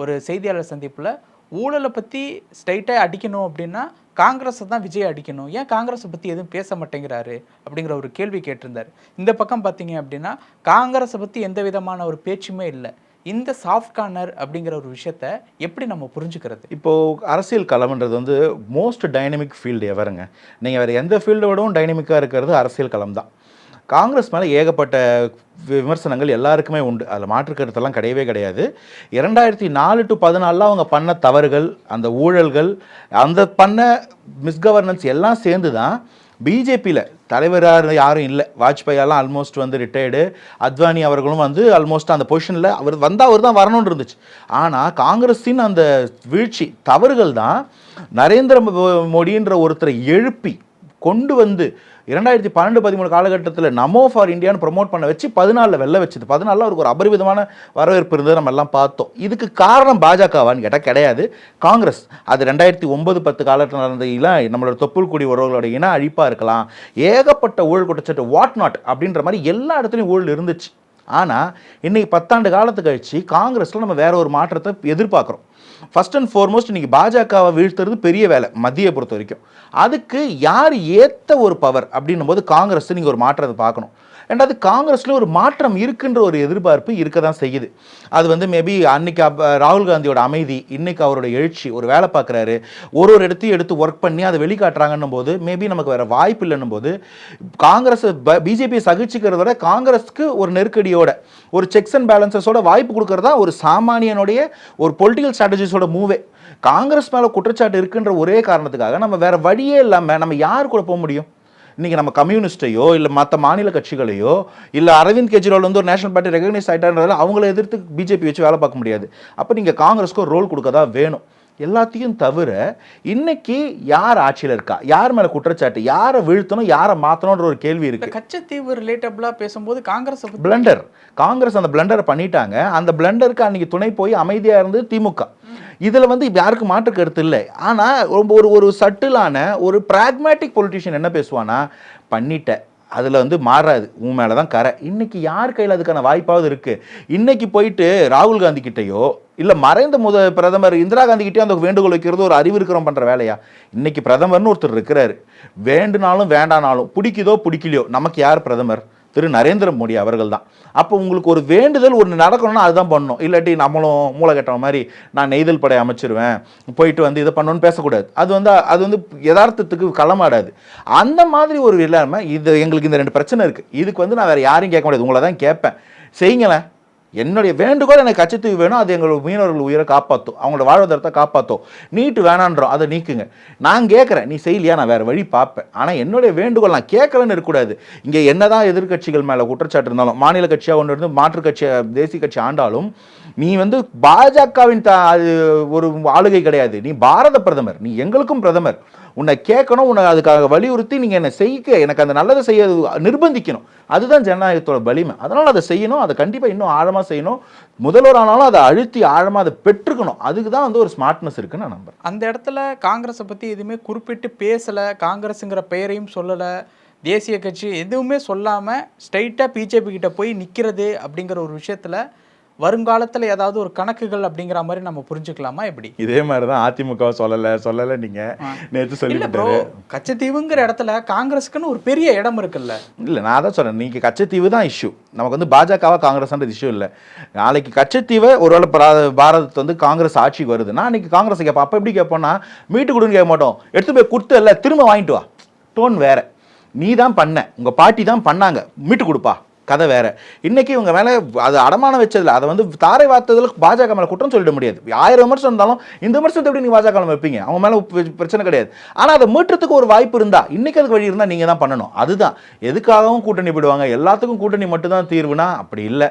ஒரு செய்தியாளர் சந்திப்பில் ஊழலை பற்றி ஸ்ட்ரைட்டாக அடிக்கணும் அப்படின்னா காங்கிரஸை தான் விஜய் அடிக்கணும். ஏன் காங்கிரஸை பற்றி எதுவும் பேச மாட்டேங்கிறாரு? அப்படிங்கிற ஒரு கேள்வி கேட்டிருந்தார். இந்த பக்கம் பார்த்தீங்க அப்படின்னா காங்கிரஸை பற்றி எந்த விதமான ஒரு பேச்சுமே இல்லை. இந்த சாஃப்ட் கார்னர் அப்படிங்கிற ஒரு விஷயத்த எப்படி நம்ம புரிஞ்சுக்கிறது? இப்போ அரசியல் களம்ன்றது வந்து மோஸ்ட் டைனமிக் ஃபீல்டு எவருங்க? நீங்கள் வேறு எந்த ஃபீல்டோடவும் டைனமிக்காக இருக்கிறது அரசியல் களம் தான் காங்கிரஸ் மேலே ஏகப்பட்ட விமர்சனங்கள் எல்லாருக்குமே உண்டு. அதில் மாற்று கருத்தெல்லாம் கிடையவே கிடையாது. இரண்டாயிரத்தி நாலு டு பதினாலில் அவங்க பண்ண தவறுகள் அந்த ஊழல்கள் அந்த பண்ண மிஸ்கவர்னன்ஸ் எல்லாம் சேர்ந்து தான் பிஜேபியில் தலைவராக யாரும் இல்லை. வாஜ்பாயெல்லாம் ஆல்மோஸ்ட் வந்து ரிட்டையர்டு அத்வானி அவர்களும் வந்து ஆல்மோஸ்ட் அந்த பொசிஷனில் அவர் வந்தால் அவர் தான் வரணும்னு இருந்துச்சு. ஆனால் காங்கிரஸின் அந்த வீழ்ச்சி தவறுகள் தான் நரேந்திர மோடின்ற ஒருத்தரை எழுப்பி கொண்டு வந்து இரண்டாயிரத்தி பன்னெண்டு பதிமூணு காலகட்டத்தில் நமோ ஃபார் இந்தியான்னு ப்ரொமோட் பண்ண வச்சு பதினாலில் வெல்ல வச்சது. பதினாலில் அவருக்கு ஒரு அபரிவிதமான வரவேற்பு இருந்தது நம்ம எல்லாம் பார்த்தோம். இதுக்கு காரணம் பாஜகவான்னு கேட்டால் கிடையாது. காங்கிரஸ். அது ரெண்டாயிரத்தி ஒன்பது பத்து காலத்தில் நடந்த நம்மளோட தொப்புள் குடி உறவுகளோட இன அழிப்பாக இருக்கலாம். ஏகப்பட்ட ஊழல் குற்றச்சாட்டு வாட் நாட் அப்படின்ற மாதிரி எல்லா இடத்துலையும் ஊழல் இருந்துச்சு. ஆனால் இன்றைக்கி பத்தாண்டு காலத்து கழிச்சு காங்கிரஸில் நம்ம வேற ஒரு மாற்றத்தை எதிர்பார்க்குறோம். ஃபர்ஸ்ட் அண்ட் ஃபார்மோஸ்ட் இன்னைக்கு பாஜகவை வீழ்த்துறது பெரிய வேலை மத்தியை பொறுத்த வரைக்கும். அதுக்கு யார் ஏத்த ஒரு பவர் அப்படின்னும் போது காங்கிரஸ் நீங்கள் ஒரு மாற்றத்தை பார்க்கணும். ரெண்டாவது காங்கிரஸில் ஒரு மாற்றம் இருக்குன்ற ஒரு எதிர்பார்ப்பு இருக்க தான் செய்யுது. அது வந்து மேபி அன்னைக்கு ராகுல் காந்தியோட அமைதி இன்னைக்கு அவரோட எழுச்சி ஒரு வேலை பார்க்குறாரு. ஒரு ஒரு இடத்தையும் எடுத்து ஒர்க் பண்ணி அதை வெளிக்காட்டுறாங்கன்னும் போது மேபி நமக்கு வேறு வாய்ப்பு இல்லைன்னும் போது காங்கிரஸ் பிஜேபியை சகிச்சுக்கிறத விட காங்கிரஸ்க்கு ஒரு நெருக்கடியோட ஒரு செக்ஸ் அண்ட் பேலன்சஸோட வாய்ப்பு கொடுக்கறதா ஒரு சாமானியனுடைய ஒரு பொலிட்டிக்கல் ஸ்ட்ராட்டஜிஸோட மூவே காங்கிரஸ் மேலே குற்றச்சாட்டு இருக்குன்ற ஒரே காரணத்துக்காக நம்ம வேறு வழியே இல்லாமல் நம்ம யார் கூட போக முடியும்? இன்றைக்கி நம்ம கம்யூனிஸ்டையோ இல்லை மற்ற மாநில கட்சிகளையோ இல்லை அரவிந்த் கெஜ்ரிவால் வந்து ஒரு நேஷனல் பார்ட்டி ரெகனைஸ் ஆகிட்டான்றதால அவங்கள எதிர்த்து பிஜேபி வச்சு வேலை பார்க்க முடியாது. அப்போ நீங்கள் காங்கிரஸ்க்கு ஒரு ரோல் கொடுக்க தான் வேணும். எல்லாத்தையும் தவிர இன்னைக்கு யார் ஆட்சியில் இருக்கா? யார் மேலே குற்றச்சாட்டு? யாரை வீழ்த்தணும்? யாரை மாற்றணுன்ற ஒரு கேள்வி இருக்கு. கச்சத்தீவு ரிலேட்டபிளா பேசும்போது காங்கிரஸ் பிளண்டர் காங்கிரஸ் அந்த பிளண்டரை பண்ணிட்டாங்க. அந்த பிளண்டருக்கு அன்னைக்கு துணை போய் அமைதியா இருந்து திமுக. இதுல வந்து இப்ப யாருக்கும் மாற்று கருத்து இல்லை. ஆனா ரொம்ப ஒரு ஒரு சட்டிலான ஒரு பிராக்மேட்டிக் பொலிட்டிஷியன் என்ன பேசுவானா பண்ணிட்ட அதில் வந்து மாறாது. உன் மேலே தான் கரை. இன்னைக்கு யார் கையில் அதுக்கான வாய்ப்பாவது இருக்குது இன்னைக்கு போயிட்டு ராகுல் காந்தி கிட்டேயோ இல்லை மறைந்த முத பிரதமர் இந்திரா காந்தி கிட்டயோ அந்த வேண்டுகோள் வைக்கிறது ஒரு அறிவு இருக்கிறோம் வேலையா? இன்னைக்கு பிரதமர்னு ஒருத்தர் இருக்கிறாரு. வேண்டுனாலும் வேண்டானாலும் பிடிக்குதோ பிடிக்கலையோ நமக்கு யார் பிரதமர்? திரு நரேந்திர மோடி அவர்கள் தான் அப்போ உங்களுக்கு ஒரு வேண்டுதல் ஒன்று நடக்கணும்னா அதுதான் பண்ணணும். இல்லாட்டி நம்மளும் மூளை கட்டண மாதிரி நான் நெய்தல் படை அமைச்சிருவேன் போயிட்டு வந்து இதை பண்ணணும்னு பேசக்கூடாது. அது வந்து அது வந்து யதார்த்தத்துக்கு களமாடாது. அந்த மாதிரி ஒரு இல்லாமல் இது எங்களுக்கு இந்த ரெண்டு பிரச்சனை இருக்குது இதுக்கு வந்து நான் வேறு யாரையும் கேட்க முடியாது. உங்களை தான் கேட்பேன். செய்யுங்களேன். என்னுடைய வேண்டுகோள் எனக்கு கச்சத்தீவு வேணும் அது எங்களோட மீனவர்கள் உயிரை காப்பாற்றும் அவங்களோட வாழ்வாதாரத்தை காப்பாற்றும் நீட்டு வேணான்றோம் அதை நீக்குங்க. நான் கேட்குறேன் நீ செய்யலையா? நான் வேறு வழி பார்ப்பேன். ஆனால் என்னுடைய வேண்டுகோள் நான் கேட்கலன்னு இருக்கக்கூடாது. இங்கே என்னதான் எதிர்க்கட்சிகள் மேலே குற்றச்சாட்டு இருந்தாலும் மாநில கட்சியாக ஒன்று இருந்து மாற்றுக் கட்சியாக தேசிய கட்சி ஆண்டாலும் நீ வந்து பாஜகவின் த அது ஒரு ஆளுகை கிடையாது. நீ பாரத பிரதமர். நீ எங்களுக்கும் பிரதமர். உன்னை கேட்கணும் உன்னை அதுக்காக வலியுறுத்தி நீங்கள் என்னை செய்ய எனக்கு அந்த நல்லதை செய்ய நிர்பந்திக்கணும். அதுதான் ஜனநாயகத்தோட வலிமை. அதனால் அதை செய்யணும் அதை கண்டிப்பாக இன்னும் ஆழமாக செய்யணும். முதல்வர் ஆனாலும் அதை அழுத்தி ஆழமாக அதை பெற்றுக்கணும். அதுக்கு தான் வந்து ஒரு ஸ்மார்ட்னஸ் இருக்குன்னு நான் நம்புறேன். அந்த இடத்துல காங்கிரஸை பற்றி எதுவுமே குறிப்பிட்டு பேசலை காங்கிரஸுங்கிற பெயரையும் சொல்லலை தேசிய கட்சி எதுவுமே சொல்லாமல் ஸ்ட்ரைட்டாக பிஜேபி கிட்ட போய் நிற்கிறது அப்படிங்கிற ஒரு விஷயத்தில் வருங்காலத்துல ஏதாவது ஒரு கணக்குகள் அப்படிங்கிற மாதிரி நம்ம புரிஞ்சுக்கலாமா எப்படி? இதே மாதிரி தான் அதிமுக சொல்லலை சொல்லலை நீங்கள் நேற்று ப்ரோ கச்சத்தீவுங்கிற இடத்துல காங்கிரஸுக்குன்னு ஒரு பெரிய இடம் இருக்குல்ல. இல்லை நான் தான் சொல்கிறேன் நீங்கள் கச்சத்தீவு தான் இஷ்யூ நமக்கு வந்து பாஜகவா காங்கிரஸ்ன்றது இஷ்யூ இல்லை. நாளைக்கு கச்சத்தீவை ஒருவேளை பிரா- பாரத் வந்து காங்கிரஸ் ஆட்சிக்கு வருதுன்னா அன்னைக்கு காங்கிரஸ் கேட்போம் அப்போ எப்படி கேட்போம்னா மீட்டு கொடுன்னு கேட்க மாட்டோம். எடுத்து போய் கொடுத்து இல்லை திரும்ப வாங்கிட்டு வா. டோன் வேற. நீ தான் பண்ண. உங்கள் பாட்டி தான் பண்ணாங்க. மீட்டு கொடுப்பா. கதை வேற. இன்னைக்கு இவங்க மேலே அது அடமானம் வச்சதில்ல. அதை வந்து தாரை வார்த்ததில் பாஜக மேலே குற்றம் சொல்லிட முடியாது. ஆயிரம் விமர்சனம் இருந்தாலும் இந்த விமர்சனத்தை எப்படி நீங்கள் பாஜக மேல வைப்பீங்க? அவங்க மேலே பிரச்சனை கிடையாது. ஆனால் அதை மீட்டுறதுக்கு ஒரு வாய்ப்பு இருந்தால் இன்னைக்கு அதுக்கு வழி இருந்தால் நீங்கள் தான் பண்ணணும். அதுதான். எதுக்காகவும் கூட்டணி போடுவாங்க. எல்லாத்துக்கும் கூட்டணி மட்டும்தான் தீர்வுனா அப்படி இல்லை.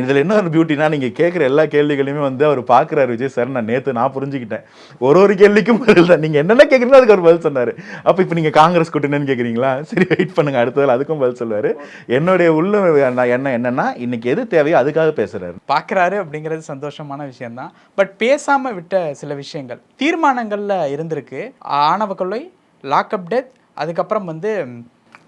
இதில் என்ன ஒரு பியூட்டினா நீங்கள் கேட்குற எல்லா கேள்விகளையுமே வந்து அவர் பார்க்குறாரு விஜய் சார் நான் நேற்று நான் புரிஞ்சுக்கிட்டேன். ஒரு ஒரு கேள்விக்கும் பதில் தான் நீங்கள் என்னென்ன கேட்குறீங்களோ அதுக்கு ஒரு பதில் சொன்னார். அப்போ இப்போ நீங்கள் காங்கிரஸ் கூட்டணின்னு கேட்குறீங்களா சரி வெயிட் பண்ணுங்க. அடுத்ததில் அதுக்கும் பதில் சொல்லுவார். என்னுடைய உள்ள நான் என்ன என்னன்னா இன்னைக்கு எது தேவையோ அதுக்காக பேசுறாரு. பார்க்குறாரு அப்படிங்கிறது சந்தோஷமான விஷயம்தான். பட் பேசாம விட்ட சில விஷயங்கள் தீர்மானங்கள்ல இருந்திருக்கு. ஆணவ கொள்ளை லாக்அப் டெத் அதுக்கப்புறம் வந்து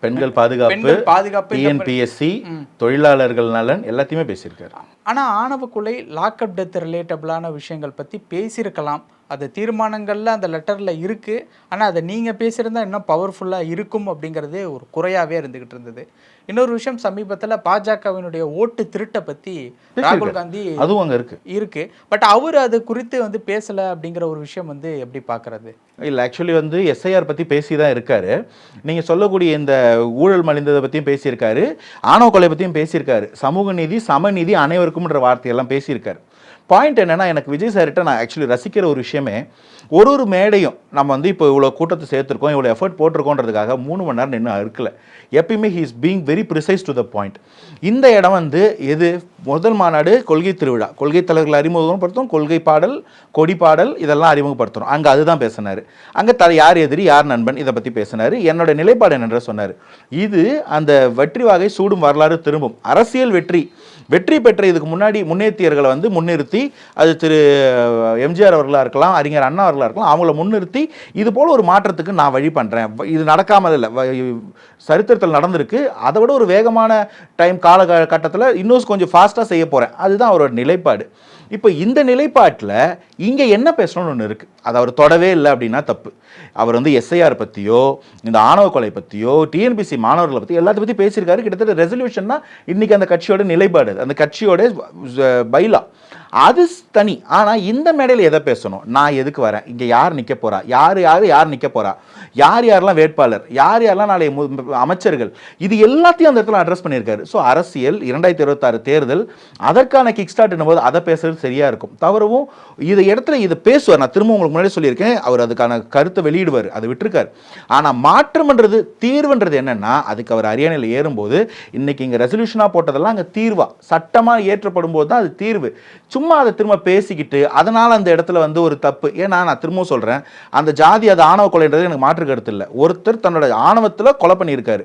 பெண்கள் பாதுகாப்பு பாதுகாப்பு டிஎன்பிஎஸ்சி தொழிலாளர்கள் நலன் எல்லாத்தையுமே பேசியிருக்காரு. ஆனால் ஆணவ கொலை லாக்அப் டெத் ரிலேட்டபிளான விஷயங்கள் பற்றி பேசியிருக்கலாம். அது தீர்மானங்களில் அந்த லெட்டரில் இருக்குது ஆனால் அதை நீங்கள் பேசியிருந்தா இன்னும் பவர்ஃபுல்லாக இருக்கும் அப்படிங்கிறது ஒரு குறையாகவே இருந்துக்கிட்டு இருந்தது. இன்னொரு விஷயம் சமீபத்தில் பாஜகவினுடைய ஓட்டு திருட்டை பற்றி ராகுல் காந்தி அதுவும் அங்க இருக்கு. இருக்கு. பட் அவர் அது குறித்து வந்து பேசலை அப்படிங்கிற ஒரு விஷயம் வந்து எப்படி பார்க்கறது இல்லை ஆக்சுவலி வந்து எஸ்ஐஆர் பற்றி பேசி தான் இருக்காரு. நீங்கள் சொல்லக்கூடிய இந்த ஊழல் மலிந்ததை பற்றியும் பேசியிருக்காரு. ஆணவ கொலை பற்றியும் பேசியிருக்காரு. சமூக நீதி சமநீதி அனைவருக்கும்ன்ற வார்த்தையெல்லாம் பேசியிருக்காரு. பாயிண்ட் என்னன்னா எனக்கு விஜய் சார்கிட்ட நான் ஆக்சுவலி ரசிக்கிற ஒரு விஷயமே ஒரு ஒரு மேடையும் நம்ம வந்து இப்போ இவ்வளோ கூட்டத்தை சேர்த்துருக்கோம் இவ்வளோ எஃபர்ட் போட்டிருக்கோன்றதுக்காக மூணு மணி நேரம் நின்று இருக்கல எப்பயுமே he is being very precise to the point இந்த இடம் வந்து எது? முதல் மாநாடு கொள்கை திருவிழா. கொள்கை தலைவர்களை அறிமுகப்படுத்தும் கொள்கை பாடல் கொடி பாடல் இதெல்லாம் அறிமுகப்படுத்துகிறோம் அங்கே அதுதான் பேசினார். அங்கே த யார் எதிரி யார் நண்பன் இதை பற்றி பேசினார். என்னோட நிலைப்பாடு என்னென்ற சொன்னார். இது அந்த வெற்றி வாகை சூடும் வரலாறு திரும்பும். அரசியல் வெற்றி. வெற்றி பெற்ற இதுக்கு முன்னாடி முன்னேற்றியர்களை வந்து முன்னிறுத்தி அது திரு எம்ஜிஆர் அவர்களாக இருக்கலாம் அறிஞர் அண்ணா அவர்களாக இருக்கலாம் அவங்கள முன்னிறுத்தி இது போல் ஒரு மாற்றத்துக்கு நான் வழி பண்ணுறேன் இது நடக்காமல் இல்லை. சரித்திரத்தில் நடந்திருக்கு. அதை விட ஒரு வேகமான டைம் கால கட்டத்தில் இன்னும் கொஞ்சம் ஃபாஸ்ட்டாக செய்ய போகிறேன் அதுதான் அவரோட நிலைப்பாடு. இப்போ இந்த நிலைப்பாட்டில் இங்கே என்ன பேசணும்னு ஒன்று இருக்குது அது அவர் தொடவே இல்லை அப்படின்னா தப்பு. அவர் வந்து எஸ்ஐஆர் பற்றியோ இந்த ஆணவ கொலை பற்றியோ டிஎன்பிசி மாணவர்களை பற்றி எல்லாத்தையும் பற்றி பேசியிருக்காரு. கிட்டத்தட்ட ரெசல்யூஷன்னா இன்றைக்கி அந்த கட்சியோட நிலைப்பாடு அந்த கட்சியோட பைலா. அது தனி. ஆனால் இந்த மேடையில் எதை பேசணும்? நான் எதுக்கு வரேன்? இங்கே யார் நிற்க போகிறா யார் யார் யார் நிற்க போகிறா யார் யாரெல்லாம் வேட்பாளர்? யார் யாரெல்லாம் நாளை மு- அமைச்சர்கள்? இது எல்லாத்தையும் அந்த இடத்துல அட்ரஸ் பண்ணியிருக்காரு. ஸோ அரசியல் இரண்டாயிரத்தி இருபத்தாறு தேர்தல் அதற்கான கிக் ஸ்டார்ட் போது அதை பேசுறது சரியாக இருக்கும். தவறவும் இது இடத்துல இதை பேசுவார். நான் திரும்ப உங்களுக்கு முன்னாடி சொல்லியிருக்கேன். அவர் அதுக்கான கருத்தை வெளியிடுவார். அதை விட்டுருக்காரு. ஆனால் மாற்றம்ன்றது தீர்வுன்றது என்னென்னா அதுக்கு அவர் அரியணையில் ஏறும்போது இன்னைக்கு இங்கே ரெசல்யூஷனாக போட்டதெல்லாம் அங்கே தீர்வாக சட்டமாக ஏற்றப்படும் போது தான் அது தீர்வு. சும்மா அதை திரும்ப பேசிக்கிட்டு அதனால் அந்த இடத்துல வந்து ஒரு தப்பு. ஏன்னா நான் திரும்பவும் சொல்கிறேன் அந்த ஜாதி அது ஆணவ கொலைன்றது எனக்கு மாற்று கருத்து இல்லை. ஒருத்தர் தன்னோட ஆணவத்தில் கொலை பண்ணியிருக்காரு.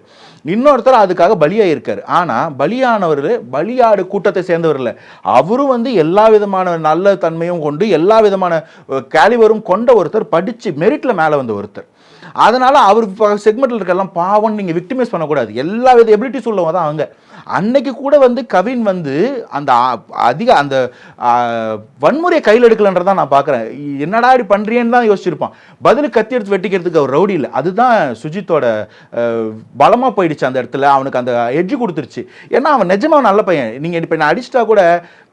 இன்னொருத்தர் அதுக்காக பலியாயிருக்காரு. ஆனால் பலியானவர் பலியாடு கூட்டத்தை சேர்ந்தவர் இல்லை. அவரும் வந்து எல்லா விதமான நல்ல தன்மையும் கொண்டு எல்லா விதமான கேலிவரும் கொண்ட ஒருத்தர் படித்து மெரிட்டில் மேலே வந்த ஒருத்தர். அதனால் அவர் செக்மெண்ட்டில் இருக்கலாம் பாவம் நீங்கள் விக்டிமைஸ் பண்ணக்கூடாது. எல்லா வித எபிலிட்டிஸ் உள்ளவங்க தான் அவங்க. அன்னைக்கு கூட வந்து கவின் வந்து அந்த அதிக அந்த வன்முறையை கையில் எடுக்கலன்றதான் நான் பார்க்குறேன். என்னடா இப்படி பண்ணுறியேன்னு தான் யோசிச்சிருப்பான். பதில் கத்தி எடுத்து வெட்டிக்கிறதுக்கு அவர் ரவுடி இல்லை. அதுதான் சுஜித்தோட பலமாக போயிடுச்சு அந்த இடத்துல. அவனுக்கு அந்த எட்ஜு கொடுத்துருச்சு. ஏன்னா அவன் நிஜமாக நல்ல பையன். நீங்கள் இப்போ நான் அடிச்சிட்டா கூட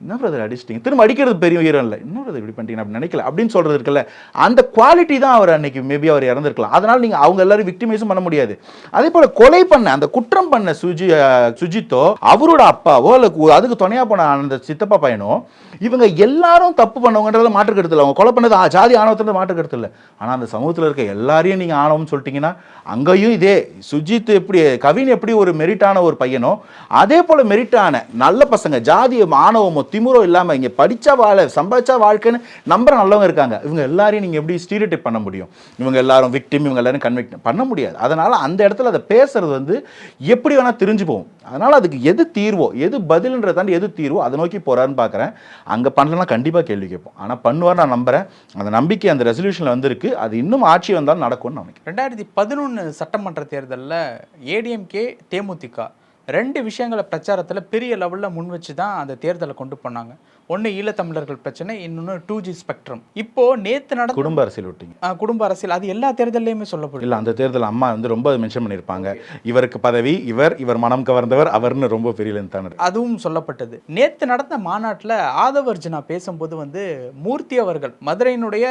என்ன பிரதர் அடிச்சிட்டிங்க? திரும்ப அடிக்கிறது பெரிய உயரம் இல்லை. என்ன பிரதர் இப்படி பண்ணிட்டீங்க? அப்படின்னு நினைக்கல. அப்படின்னு சொல்கிறது இருக்குல்ல. அந்த குவாலிட்டி தான் அவர் அன்னைக்கு மேபி அவர் இறந்துருக்கலாம். அதனால் நீங்கள் அவங்க எல்லாரும் விக்டிமைஸும் பண்ண முடியாது. அதே போல் கொலை பண்ண அந்த குற்றம் பண்ண சுஜி சுஜித்தோ அவரோட அப்பாவோ இல்லை அதுக்கு துணையாக போன அந்த சித்தப்பா பையனோ இவங்க எல்லாரும் தப்பு பண்ணவங்கன்றத மாற்று அவங்க கொலை பண்ணது ஜாதி ஆணவத்தில் மாற்று இல்லை. ஆனால் அந்த சமூகத்தில் இருக்க எல்லாரையும் நீங்கள் ஆணவம்னு சொல்லிட்டீங்கன்னா அங்கேயும் இதே சுஜித் எப்படி கவின் எப்படி ஒரு மெரிட்டான ஒரு பையனோ அதே போல் மெரிட்டான நல்ல பசங்க ஜாதி ஆணவமோ திமுறோ இல்லாமல் இங்கே படித்தா வாழை சம்பாதிச்சா வாழ்க்கைன்னு நம்புற நல்லவங்க இருக்காங்க. இவங்க எல்லாரையும் நீங்கள் எப்படி ஸ்டீரியோடைப் பண்ண முடியும்? இவங்க எல்லாரும் விக்டிம் இவங்க எல்லாரும் கன்விக்ட் பண்ண முடியாது. அதனால் அந்த இடத்துல அதை பேசுறது வந்து எப்படி வேணால் தெரிஞ்சு போகும். அதனால் அதுக்கு எது தீர்வோ எது பதில்ன்றதாண்டி எது தீர்வோ அதை நோக்கி போகிறான்னு பார்க்குறேன் அங்கே பண்ணலன்னா கண்டிப்பாக கேள்வி கேட்போம். ஆனால் பண்ணுவார் நான் நம்புகிறேன் அந்த நம்பிக்கை அந்த ரெசல்யூஷனில் வந்திருக்கு. அது இன்னும் ஆட்சி வந்தாலும் நடக்கும்னு நினைக்கிறேன். ரெண்டாயிரத்தி பதினொன்று சட்டமன்ற தேர்தலில் ஏடிஎம்கே தேமுதிக ரெண்டு விஷயங்களை பிரச்சாரத்தில் பெரிய லெவலில் முன் வச்சு தான் அந்த தேர்தலை கொண்டு போனாங்க. ஒன்று ஈழத்தமிழர்கள் பிரச்சனை இன்னொன்று டூ ஜி ஸ்பெக்ட்ரம் இப்போ நேற்று நடந்த குடும்ப அரசியல் விட்டீங்க. குடும்ப அரசியல். அது எல்லா தேர்தல்லையுமே சொல்லப்படும் இல்லை அந்த தேர்தல் அம்மா வந்து ரொம்ப மென்ஷன் பண்ணியிருப்பாங்க. இவருக்கு பதவி இவர் இவர் மனம் கவர்ந்தவர் அவர்னு ரொம்ப பெரிய அதுவும் சொல்லப்பட்டது. நேற்று நடந்த மாநாட்டில் ஆதவர்ஜுனா பேசும்போது வந்து மூர்த்தி அவர்கள் மதுரையினுடைய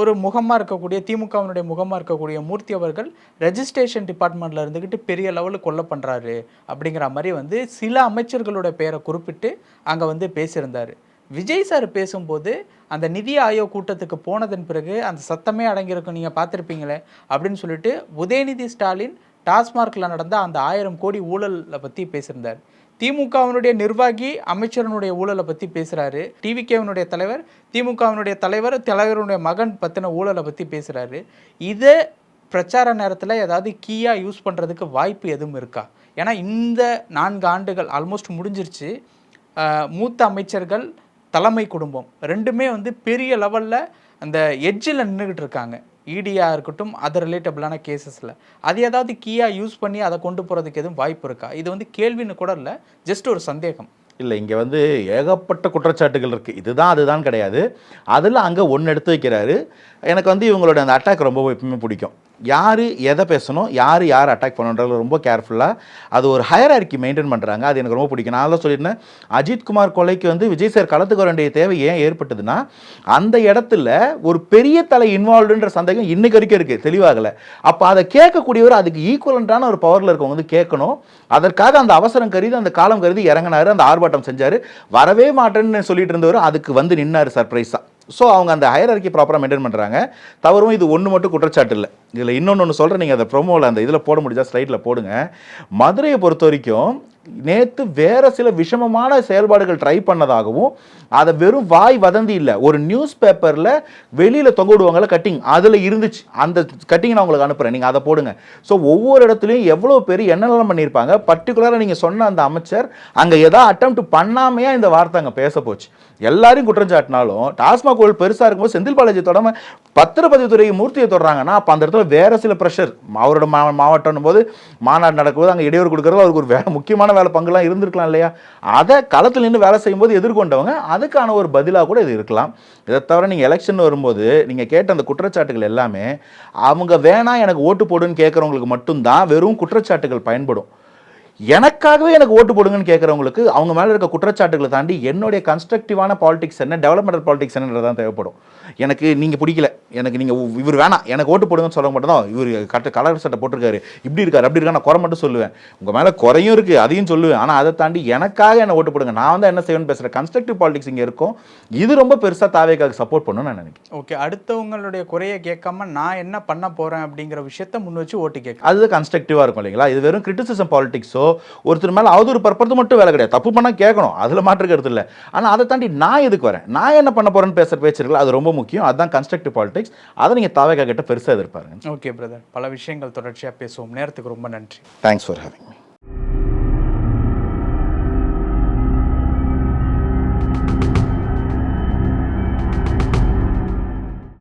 ஒரு முகமாக இருக்கக்கூடிய திமுகவினுடைய முகமாக இருக்கக்கூடிய மூர்த்தி அவர்கள் ரெஜிஸ்ட்ரேஷன் டிபார்ட்மெண்ட்டில் இருந்துக்கிட்டு பெரிய லெவலில் கொல்ல பண்ணுறாரு அப்படிங்கிற மாதிரி வந்து சில அமைச்சர்களோட பெயரை குறிப்பிட்டு அங்கே வந்து பேசியிருந்தார். விஜய் சார் பேசும்போது அந்த நிதி ஆயோக் கூட்டத்துக்கு போனதன் பிறகு அந்த சத்தமே அடங்கியிருக்கும் நீங்கள் பார்த்துருப்பீங்களே அப்படின்னு சொல்லிட்டு உதயநிதி ஸ்டாலின் டாஸ்மார்க்கில் நடந்த அந்த ஆயிரம் கோடி ஊழலை பற்றி பேசியிருந்தார். திமுகவினுடைய நிர்வாகி அமைச்சரனுடைய ஊழலை பற்றி பேசுகிறாரு டிவிகேவினுடைய தலைவர் திமுகவினுடைய தலைவர் தலைவருடைய மகன் பற்றின ஊழலை பற்றி பேசுகிறாரு இதை பிரச்சார நேரத்தில் ஏதாவது கீயாக யூஸ் பண்ணுறதுக்கு வாய்ப்பு எதுவும் இருக்கா? ஏன்னா இந்த நான்கு ஆண்டுகள் ஆல்மோஸ்ட் முடிஞ்சிருச்சு. மூத்த அமைச்சர்கள் தலைமை குடும்பம் ரெண்டுமே வந்து பெரிய லெவலில் அந்த எட்ஜில் நின்றுக்கிட்டு இருக்காங்க. இடியாக இருக்கட்டும் அது ரிலேட்டபிளான கேசஸில் அது ஏதாவது கீயாக யூஸ் பண்ணி அதை கொண்டு போகிறதுக்கு எதுவும் வாய்ப்பு இருக்கா? இது வந்து கேள்வின்னு கூட இல்லை ஜஸ்ட் ஒரு சந்தேகம். இல்லை இங்கே வந்து ஏகப்பட்ட குற்றச்சாட்டுகள் இருக்குது இதுதான் அதுதான் கிடையாது. அதில் அங்கே ஒன்று எடுத்து வைக்கிறாரு. எனக்கு வந்து இவங்களோட அந்த அட்டாக் ரொம்ப எப்பவுமே பிடிக்கும். யார் எதை பேசணும் யார் யார் அட்டாக் பண்ணணுன்றது ரொம்ப கேர்ஃபுல்லாக அது ஒரு ஹையர் ஹையரார்கி மெயின்டைன் பண்ணுறாங்க அது எனக்கு ரொம்ப பிடிக்கும். நான் தான் சொல்லியிருந்தேன் அஜித்குமார் கொலைக்கு வந்து விஜய் சார் களத்துக்கு வர வேண்டிய தேவை ஏன் ஏற்பட்டதுன்னா அந்த இடத்துல ஒரு பெரிய தலை இன்வால்வ்டுன்ற சந்தேகம் இன்னைக்கு வரைக்கும் இருக்குது தெளிவாகலை. அப்போ அதை கேட்கக்கூடியவர் அதுக்கு ஈக்குவலண்டான ஒரு பவரில் இருக்கவங்க வந்து கேட்கணும். அதற்காக அந்த அவசரம் கருதி அந்த காலம் கருதி இறங்கினார் அந்த ஆர்ப்பாட்டம் செஞ்சார். வரவே மாட்டேன்னு சொல்லிட்டு இருந்தவர் அதுக்கு வந்து நின்னார் சர்ப்ரைஸாக ஸோ அவங்க அந்த ஹையரார்கி ப்ராப்பராக மெயின்டைன் பண்ணுறாங்க தவறும் இது ஒன்று மட்டும் குற்றச்சாட்டு இல்லை. இதில் இன்னொன்று ஒன்று சொல்கிறேன் நீங்கள் அதை ப்ரோமோவில் அந்த இதில் போட முடிஞ்சா ஸ்லைடில் போடுங்க. மதுரையை பொறுத்த வரைக்கும் நேற்று வேறு சில விஷமமான செயல்பாடுகள் ட்ரை பண்ணதாகவும் அதை வெறும் வாய் வதந்தி இல்லை. ஒரு நியூஸ் பேப்பரில் வெளியில் தொங்க விடுவாங்கள கட்டிங் அதில் இருந்துச்சு. அந்த கட்டிங் நான் உங்களுக்கு அனுப்புகிறேன் நீங்கள் அதை போடுங்க. ஸோ ஒவ்வொரு இடத்துலையும் எவ்வளோ பேர் என்னென்னலாம் பண்ணியிருப்பாங்க. பர்டிகுலராக நீங்கள் சொன்ன அந்த அமைச்சர் அங்கே எதாவது அட்டம் பண்ணாமையாக இந்த வார்த்தை அங்கே பேச போச்சு எல்லாரையும் குற்றம் சாட்டினாலும் டாஸ்மாக் கோவில் பெருசாக இருக்கும்போது செந்தில் பாலாஜி தொடாம பத்திரப்பதிவுத்துறை மூர்த்தியை தொடுறாங்கன்னா அப்போ அந்த இடத்துல வேற சில ப்ரெஷர் அவரோட மா மாவட்டம் போது மாநாடு நடக்கும்போது அங்கே இடையூறு கொடுக்குறது அவருக்கு ஒரு வே முக்கியமான வேலை பங்குலாம் இருந்திருக்கலாம் இல்லையா? அதை களத்தில் நின்று வேலை செய்யும்போது எதிர்கொண்டவங்க அதுக்கான ஒரு பதிலாக கூட இது இருக்கலாம். இதை தவிர நீங்கள் எலெக்ஷன் வரும்போது நீங்கள் கேட்ட அந்த குற்றச்சாட்டுகள் எல்லாமே அவங்க வேணாம் எனக்கு ஓட்டு போடுன்னு கேட்குறவங்களுக்கு மட்டும்தான் வெறும் குற்றச்சாட்டுகள் பயன்படும். எனக்காகவே எனக்கு ஓட்டு போடுங்கன்னு கேட்குறவங்களுக்கு அவங்க மேலே இருக்க குற்றச்சாட்டுகளை தாண்டி என்னுடைய கன்ஸ்ட்ரக்டிவான பாலிடிக்ஸ் என்ன டெவலப்மெண்டல் பாலிடிக்ஸ் என்னன்றது தான் தேவைப்படும். எனக்கு நீங்கள் பிடிக்கல. எனக்கு நீங்கள் இவர் வேணாம். எனக்கு ஓட்டு போடுங்கன்னு சொல்ல மட்டும் தான் இவர் கட்ட கலர் சட்டை போட்டிருக்காரு. இப்படி இருக்காரு அப்படி இருக்கா நான் குறை மட்டும் சொல்லுவேன். உங்கள் மேலே குறையும் இருக்குது அதையும் சொல்லுவேன். ஆனால் அதை தாண்டி எனக்காக என்ன ஓட்டு போடுங்க. நான் வந்து என்ன செய்வேன்னு பேசுகிறேன் கன்ஸ்ட்ரக்டிவ் பாலிடிக்ஸ் இங்கே இருக்கும். இது ரொம்ப பெருசாக தாவேக்காக சப்போர்ட் பண்ணணும்னு நான் நினைக்கிறேன். ஓகே அடுத்தவங்களுடைய குறையை கேட்காம நான் என்ன பண்ண போறேன் அப்படிங்கிற விஷயத்த முன் வச்சு ஓட்டு கேட்க அது கன்ஸ்ட்ரக்டிவாக இருக்கும் இல்லைங்களா? இது வெறும் கிரிட்டிசிசம் பாலிடிக்ஸோ ஒருத்தர் மேலே அவதூறு பரப்புறது மட்டும் வேலை கிடையாது. தப்பு பண்ணால் கேட்கணும். அதில் மாற்று கருத்து இல்லை. ஆனால் அதை தாண்டி நான் எதுக்கு வரேன்? நான் என்ன பண்ண போகிறேன்னு பேசுகிற பேச்சு அது ரொம்ப முக்கியம். அதுதான் கன்ஸ்ட்ரக்டிவ் பாலிடிக்ஸ் அதை நீங்கள் தாவேக்கா கிட்ட பெருசாக எதிர்பாருங்க. ஓகே பிரதர் பல விஷயங்கள் தொடர்ச்சியாக பேசுவோம். நேரத்துக்கு ரொம்ப நன்றி. Thanks for having me